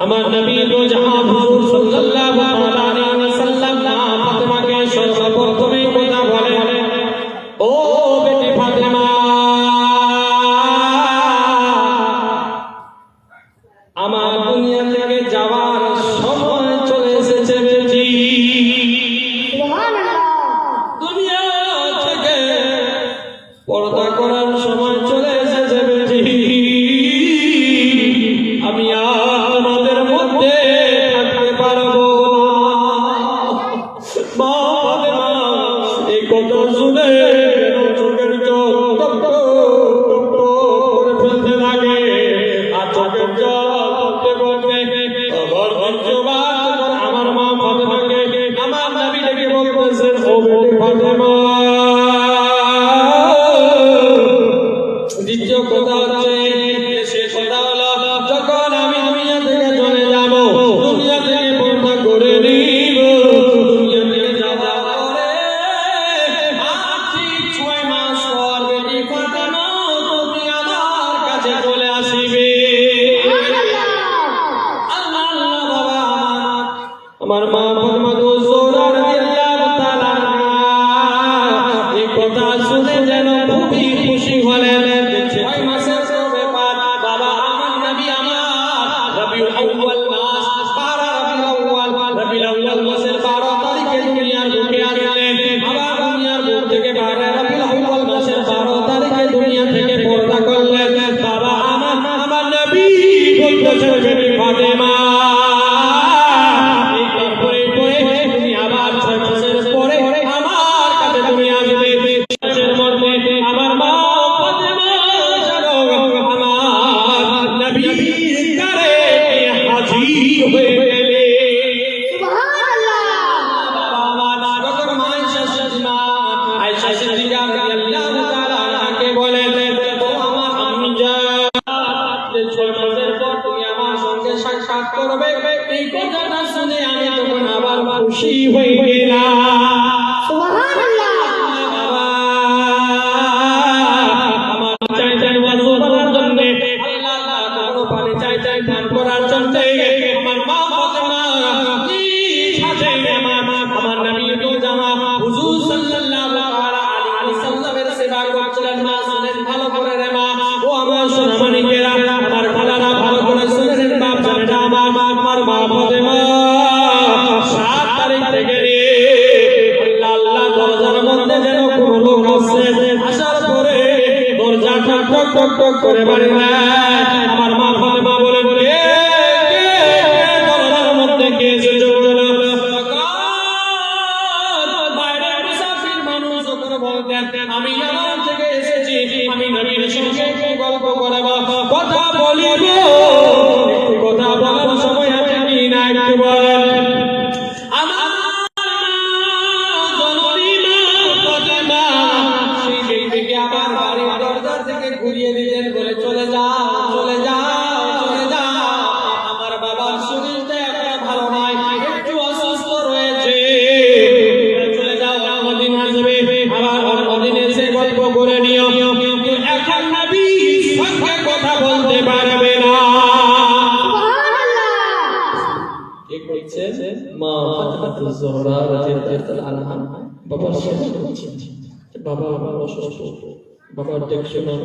আমার নবী দু জাহান হুজুর সাল্লাল্লাহু আলাইহি ওয়াসাল্লাম ফাতেমাকে সর্বপ্রথমে Fatima.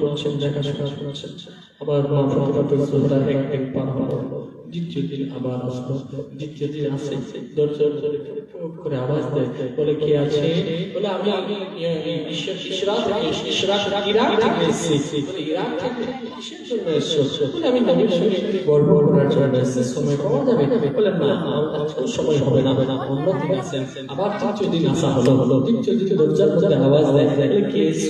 করছেন দেখাশোনা করছেন আবার করেছেন। আবার মা ফাতেমা এক এক পার হলো দ্বিতীয় আবার আসলো। দ্বিতীয় দিন আসে দরজা করে আওয়াজ দেয়, বলে, কে আছে? বলে, আমি আমি এসেছি। আমি কে এসছো।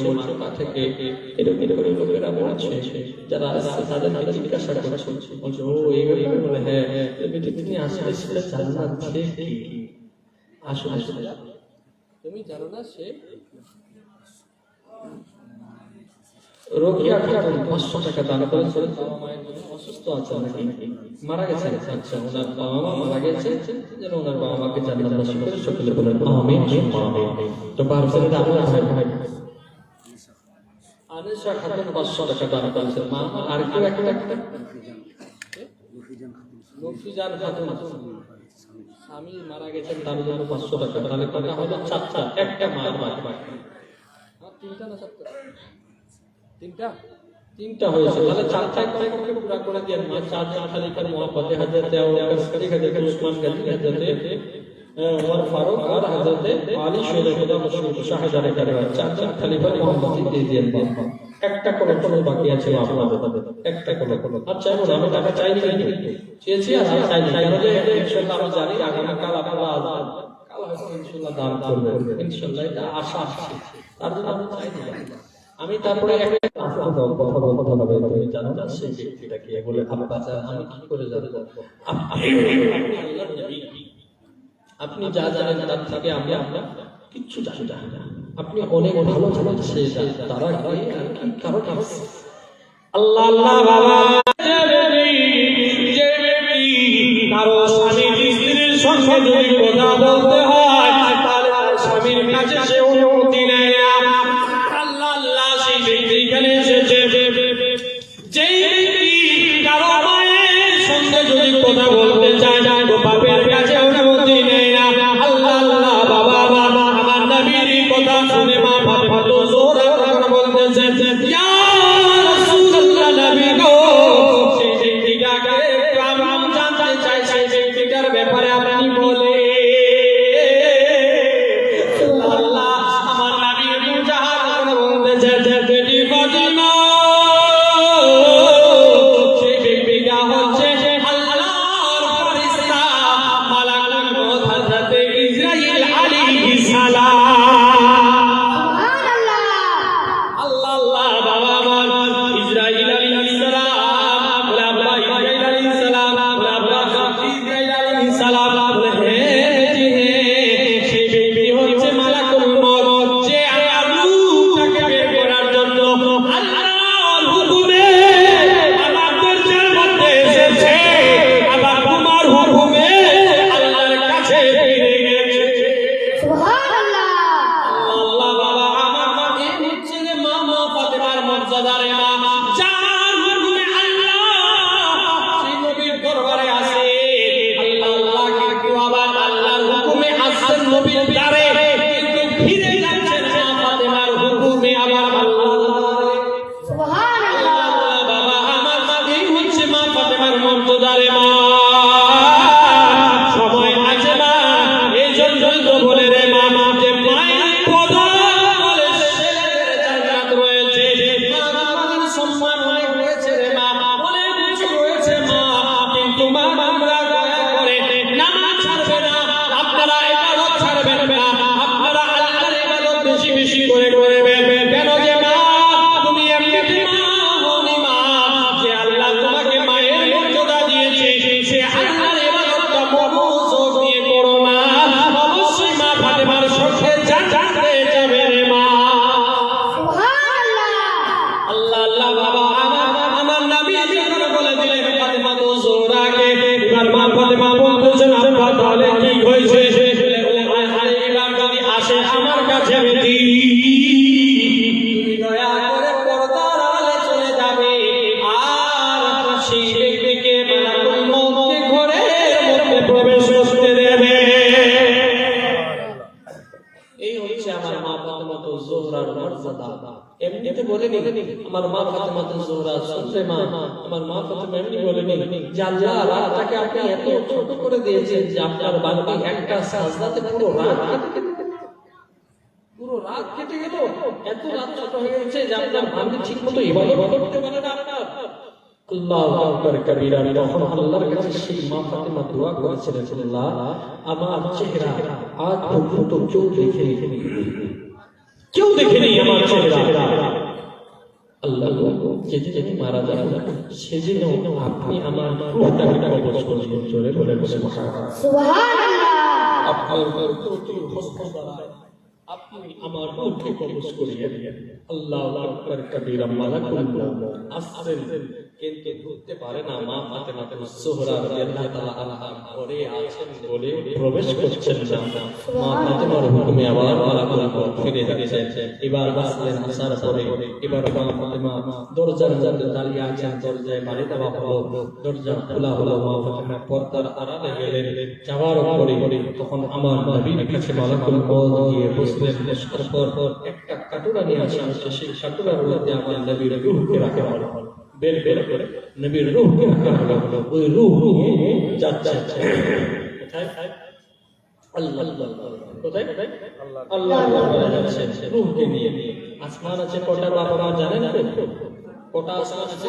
কে থেকে এরকম এরকম লোকেরা বলছে যারা তাদের তাদের জিজ্ঞাসা করছে, বলছে, ও, এই এই বলে হ্যাঁ তুমি আসলে সেটা জান্নাত সে কি? আসলে তুমি জানো না সে বাবা মায়ের অসুস্থ আছে মারা গেছেন আচ্ছা ওনার বাবা মা মারা গেছে, যেন ওনার বাবা মাকে আমিন তো পারছেন আনিশা খাতুন পাঁচশো টাকা দান করেছেন মা আর কেউ একটা একটা লক্ষ্মীজান খাতুন স্বামী মারা গেছেন তার জন্য পাঁচশো টাকা তাহলে কথা হলো চারটা একটা মা তিনটা না চারটা তিনটা তিনটা হয়েছে তাহলে চারটা একটা করে পুরা করে দিয়ে মা চার চার বকর সিদ্দিক উসমান গনি হযরত ওমর ফারুক আর আলী শুহাদা একটা করে বাকি আছে একটা করে। আচ্ছা আমি টাকা কিন্তু। চেয়েছি আর কারণ যে ইনশাআল্লাহ জানি আগামীকাল আপনারা আসবেন। কাল হয়তো ইনশাআল্লাহ দান ইনশাআল্লাহ এটা আশা আছে। তার জন্য আমি চাইনি। আমি তারপরে বলে আমি কি করে আপনি যা জানেন তার থেকে আমি আমরা কিচ্ছু জানি না। আপনি অনেক ভালো জানেন সে তারা কারণ আল্লাহ আল্লাহ, বাবা। কারও সঙ্গে আল্লাহ বাবা আমার মা ফাতেমা জোহরা শুনতে মা? আমার মা ফাতেমা এমনি বলেনি যে আল্লাহ রাতটাকে আপনি এত ছোট করে দিয়েছেন যে আপনার বাকি একটা সাজদাতে পুরো রাত কেটে। পুরো রাত কেটে গেল। এত রাত ছোট হয়ে গেছে যে আপনার বান্দি ঠিক মতো ইবাদত করতে পারে না আপনার। আমার চেহারা আজ পর্যন্ত কেউ দেখেনি। কেউ দেখেনি আমার চেহারা। আল্লাহ যেদিন যেদিন মারা যান সেদিন আপনি আমার রূহটাকে কবজ করবেন। জোরে বলে বলে সুবহানাল্লাহ। আপনার প্রতি হস্ত দ্বারা আপনি আমার রূহকে কবজ করিয়ে আল্লাহ আকবার কবিরা মালাকুল মউত। ধরতে পারে না মা ফাতেমা সোহরা রাদিয়াল্লাহু তাআলা আনহা ঘরে আছেন বলে প্রবেশ করছেন না। মা ফাতেমার হুকুমে আবার মউত ফিরে যাচ্ছেন এবার আসলেন আসার পরে এবার মা ফাতেমা দরজার মধ্যে দাঁড়িয়ে আছেন দরজায় বাড়ি দেওয়া হলো দরজা খোলা হলো মা ফাতেমা পর্দার আড়ালে গেলেন যাওয়ার পরে তখন আমার নবীর কাছে মালাকুল গিয়ে বসলেন পর একটা কাটুরা নিয়ে আসা হচ্ছে সেই কাটুরার মধ্যে আমার নবীর রূহকে রাখা হলো বের বের করে নবীর রুহ রাখা হলো, ওই রুহ নিয়ে যাচ্ছে কোথায়? আল্লাহ। কোথায়? আল্লাহ। আল্লাহ যাচ্ছে রূহকে নিয়ে। আসমান আছে, কটা বাবা জানেন তো? কটা আসমান আছে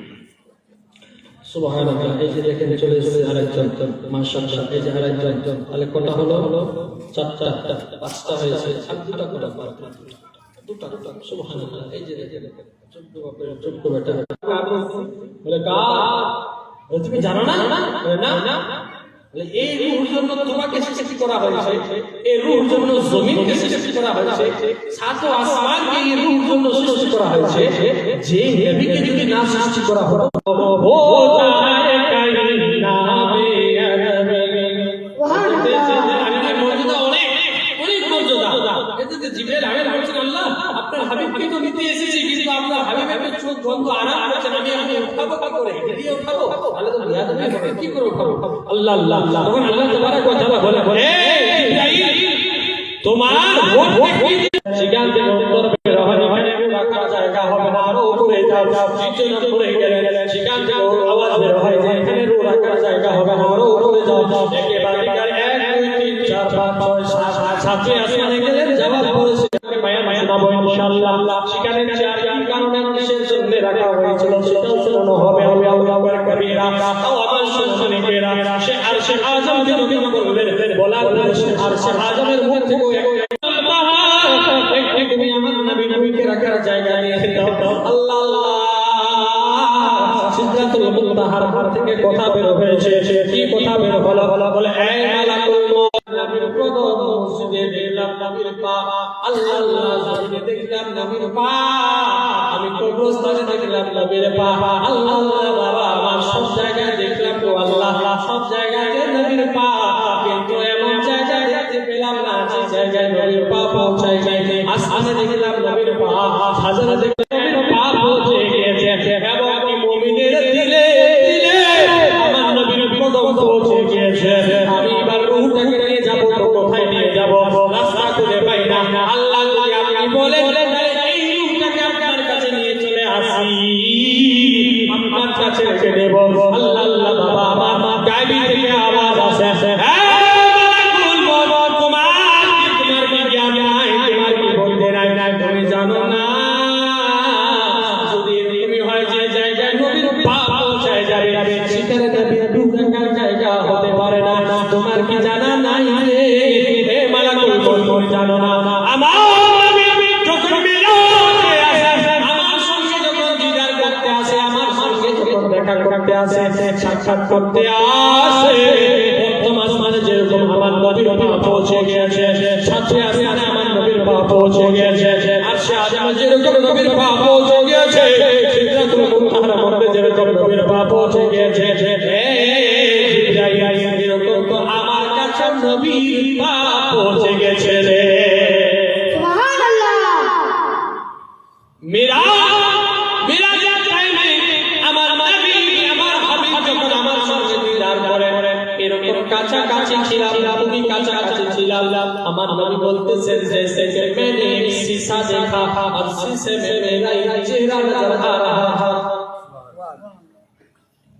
সুবহানাল্লাহ, এই যে দেখেন চলে এসেছে আরেকজন। মাশাআল্লাহ, এই যে আরেকজন। তাহলে কটা হলো? চারটা, পাঁচটা হয়েছে। আর দুটা কটা দুটা দুটা, সুবহানাল্লাহ, এই যে দেখেন বেটা। বলে কার তুমি জানো না? না। এই রুহুর জন্য তোমাকে সৃষ্টি করা হয়েছে এই রুহুর জন্য জমিনকে সৃষ্টি করা হয়েছে সাত আসমানকে এই রুহুর জন্য সৃষ্টি করা হয়েছে যে নবীকে যদি না সৃষ্টি করা হতো ও জিবরাইল আমিন বলছেন আল্লাহ আপনার হাবিবকে তো নিতে এসেছি কিন্তু আপনার হাবিবের চোখ বন্ধ আরাম করছেন আমি আমি উঠাবো কি করে দিয়ে উঠাবো কি করে উঠাবো আল্লাহ আল্লাহ তখন আল্লাহ ওয়া তাআলা বলে বলে তোমার সেখান থেকে উত্তর বের হয় এখানে জায়গা হবে না আরও উপরে যাও পিছনে পড়ে গেলেন সেখান থেকে আওয়াজ বের হয় যে এখানে রু রাখার জায়গা হবে না আরও উপরে যাও একেবারে এক দুই তিন চার পাঁচ ছয় সাত আট আসমানে গেলেন যাওয়ার পরে সেখানে মায়া মায়া নামো ইনশাআল্লাহ সেখানে চার কি কারণে কিসের রাখা হয়েছিল সেটাও শোনানো হবে আমার সে আর সে আজম দিনকে করলেন বলার পরে সে আর সে আজমের মুখ থেকে তুমি আমার নবী নবীকে রাখার জায়গা নিয়ে আল্লাহ! আল্লাহ সিদ্ধাতুল মুনতাহার হার থেকে কথা বের হয়েছে। কি কথা বের হলো? বলা বলে কবরস্থানে দেখলাম নবীর আমার সব জায়গায় দেখলাম তো আল্লাহ সব জায়গায় নবীর পা কিন্তু এমন জায়গায় পেলাম না যে জায়গায় নবীর পা পৌঁছায় যায় আসমানে দেখলাম নবীর পা হাজার দেখলাম নবীর পা পৌঁছে গিয়েছে। সাথে আসমানে আমার নবীর পা পৌঁছে গিয়েছে। আর সে আজম যেরকম নবীর পা পৌঁছে গিয়েছে। সিদ্ধাতুল মুনতাহার মধ্যে যেরকম নবীর পা পৌঁছে গিয়েছে।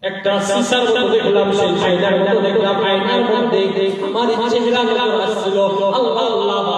একটা সিসার মতো দেখলাম সেই আয়নার মতো আমার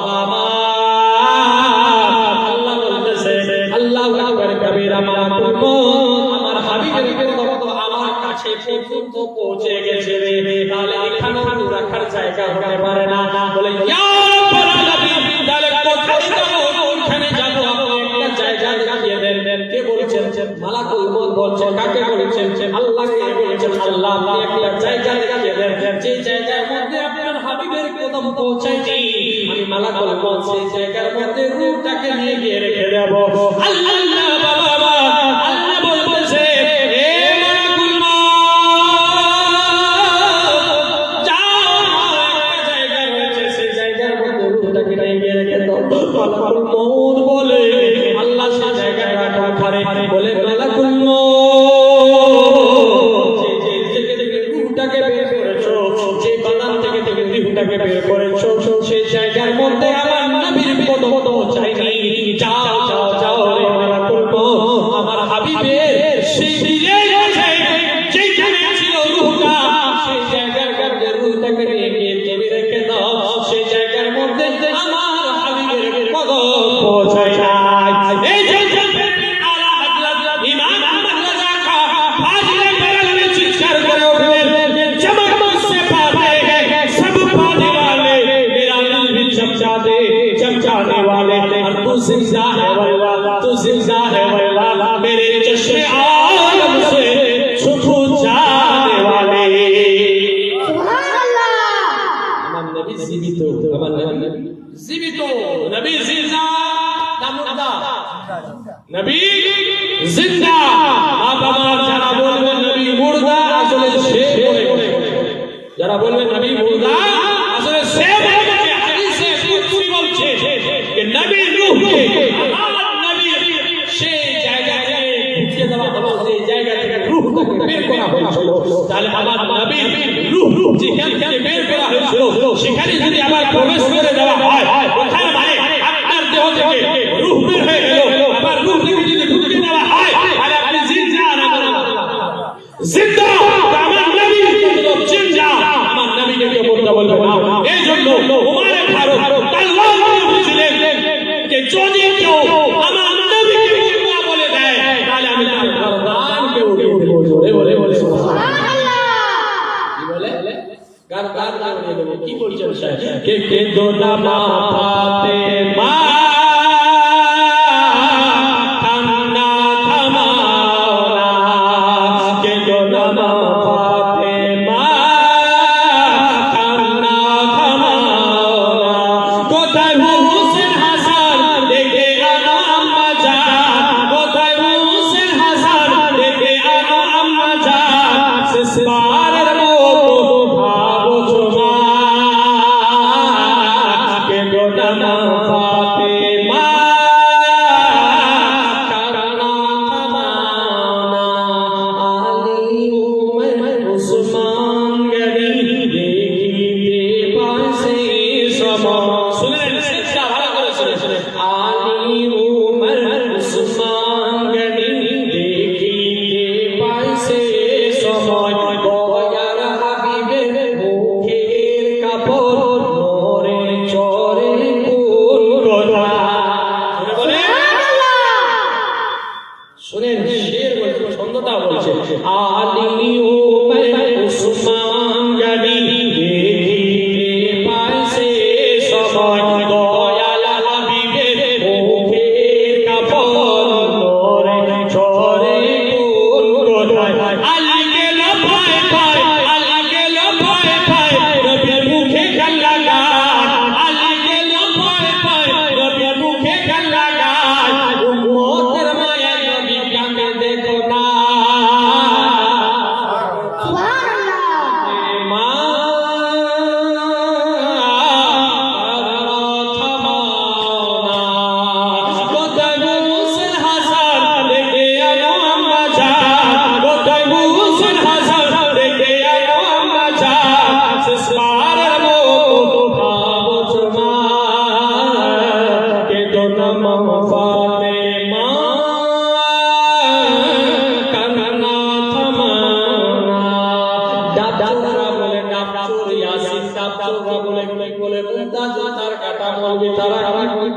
কে কে দোনা মাথাতে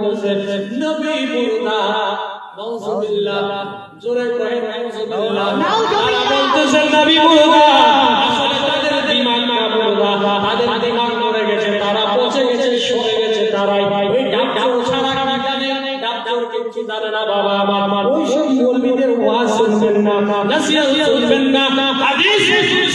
কি বলতেছে নবী মুর্দা নাউজুবিল্লাহ জোরে কহে নাউজুবিল্লাহ তারা বলতেছে নবী মুর্দা আসলে তাদের দিমাগ না মুর্দা তাদের দিমাগ মরে গেছে তারা পচে গেছে সরে গেছে তারাই। ওই ডাব চোর ছাড়া কি জানে? ডাব চোর কিছু জানে না বাবা আমার ওই সব মৌলবীদের ওয়াজ শুনবেন না নসিহত শুনবেন না। হাদিসে কুরসি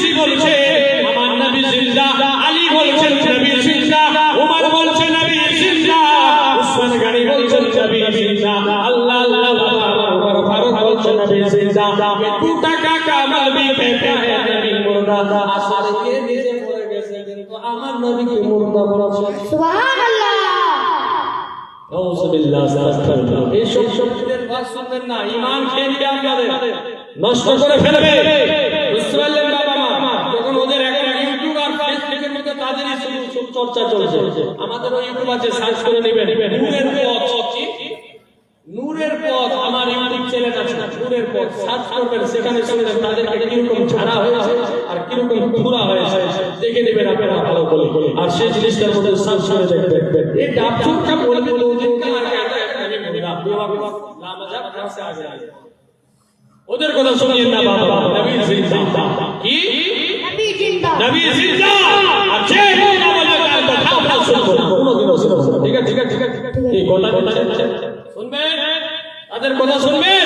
মুর্দা আসলে নিজে মরে গেছে কিন্তু আমার নবীকে মুর্দা বলছে সুবহানাল্লাহ। নাউজুবিল্লাহ আস্তাগফিরুল্লাহ এই সব শব্দের ওয়াজ শুনবেন না ঈমান খেয়ে দিবে আপনাদের। নষ্ট করে ফেলবে। বুঝতে পারলেন বাবা মা যখন ওদের একটা ইউটিউব আর ফেসবুকের মধ্যে তাদেরই সব চর্চা চলছে। আমাদের ওই ইউটিউব আছে সার্চ করে নেবেন। নূরের পথ নূরের পথ আমার সেখানে কীরকম ছাড়া হয়েছে আর কীরকম ঘুরা হয়েছে দেখে নেবেন আপনারা ভালো আর সেই জিনিসটার মধ্যে দেখবেন ওদের কথা শুনিয়ে না বাবা নবী জিন্দা কি নবী জিন্দা আছে ঠিক আছে ঠিক আছে ঠিক আছে এই কথা শুনবেন তাদের কথা শুনবেন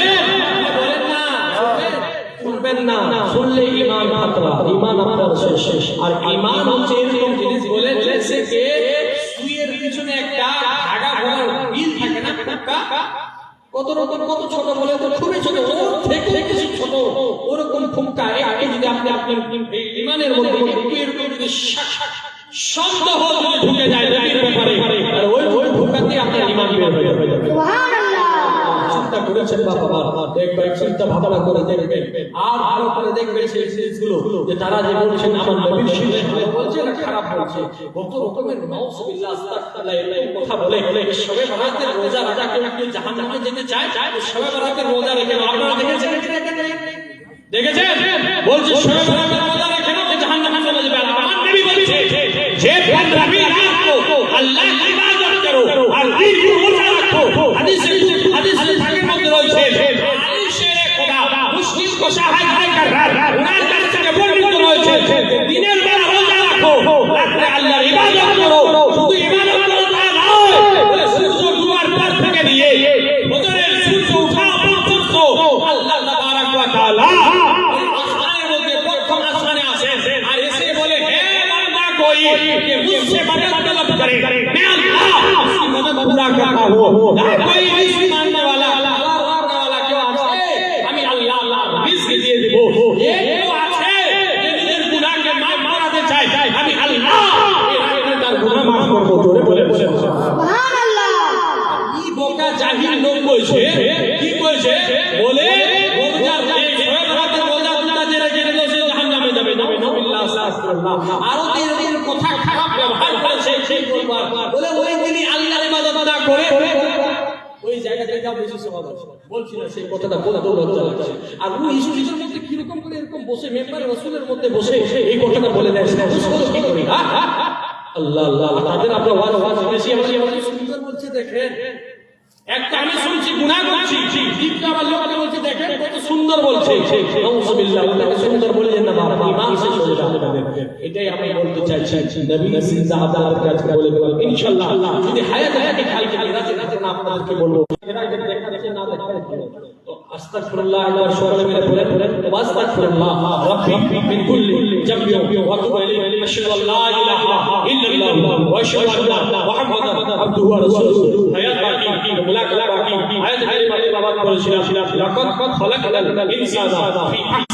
কত রকম কত ছোট বলে তো খুবই ছোট ওর থেকে বেশি ছোট। ওরকম ফুমকা। আগে যদি আপনি আপনার ইমানের মধ্যে একটু এরকম যদি সন্দেহ যদি ঢুকে যায় নবীর ব্যাপারে আর ওই ওই ফুমকাতে আপনার ইমান বের হয়ে যাবে। সুবহানাল্লাহ। চিন্তা করেছেন বাবা দেখবেন চিন্তা ভাবনা করে দেখবেন। আর ভালো করে দেখবে সেই যে তারা যে বলছেন, আমার নবীর বলছে না, খারাপ বলছে। কত রকমের নাউজুবিল্লাহ, আস্তাগফিরুল্লাহ কথা বলে সবে বরাতের রোজা রাখা কেউ কেউ জাহান্নামে যেতে চায়? সবে বরাতের রোজা রেখে। আপনারা দেখেছেন? দেখেছেন? বলছে, সবে সাহায্য कर উনার কাছ থেকে বর্ণিত রয়েছে দিনের বেলা রোজা রাখো রাতে আল্লাহর ইবাদত করো শুধু ইবাদত করো তা নয় বলে সূর্য ডুবার পর থেকে নিয়ে ফজরের সূর্য ওঠা পর্যন্ত আল্লাহ তাবারক ওয়া তাআলা আসমানের মধ্যে প্রথম আসমানে আসেন আর এসে বলে হে বান্দা कोई कि मुझसे मदद तलब करे मैं अल्लाह उसकी मदद पूरा करता हूँ ना कोई रिस्क मांगने থেকে বেশি স্বভাব আছে বলছি না সেই কথাটা বলতে লজ্জা লাগছে। আর ওই ইস্যুর মধ্যে কীরকম করে এরকম বসে মেম্বার রসুলের মধ্যে বসে এই কথাটা বলে দেয়? আল্লাহ আল্লাহ। তাদের আমরা ওয়াজ ওয়াজ বেশি আমাকে সুন্দর বলছে দেখেন। একটা আমি শুনছি গুনাহ করছি দ্বিতীয় আবার লোককে বলছে দেখেন কত সুন্দর বলছে। সুন্দর বললেন না বাবা ইমান যাবে এটাই আমি বলতে চাইছি। নবী জিন্দা আপনাদের কাছে বলে দেব ইনশাআল্লাহ যদি হায়াত থাকে কালকে মিরাজে রাতে না আপনাদেরকে বলব। أستغفر الله العظيم شوره میرے بولے بولے وأستغفر الله. ربي من كل جنب وأتوب إليه. أشهد أن لا إله إلا الله وأشهد أن محمدا عبده ورسوله. حیات باقی ملاقات باقی آیت کریمہ بابا پر شلا شلا لقد خلقنا الإنسان في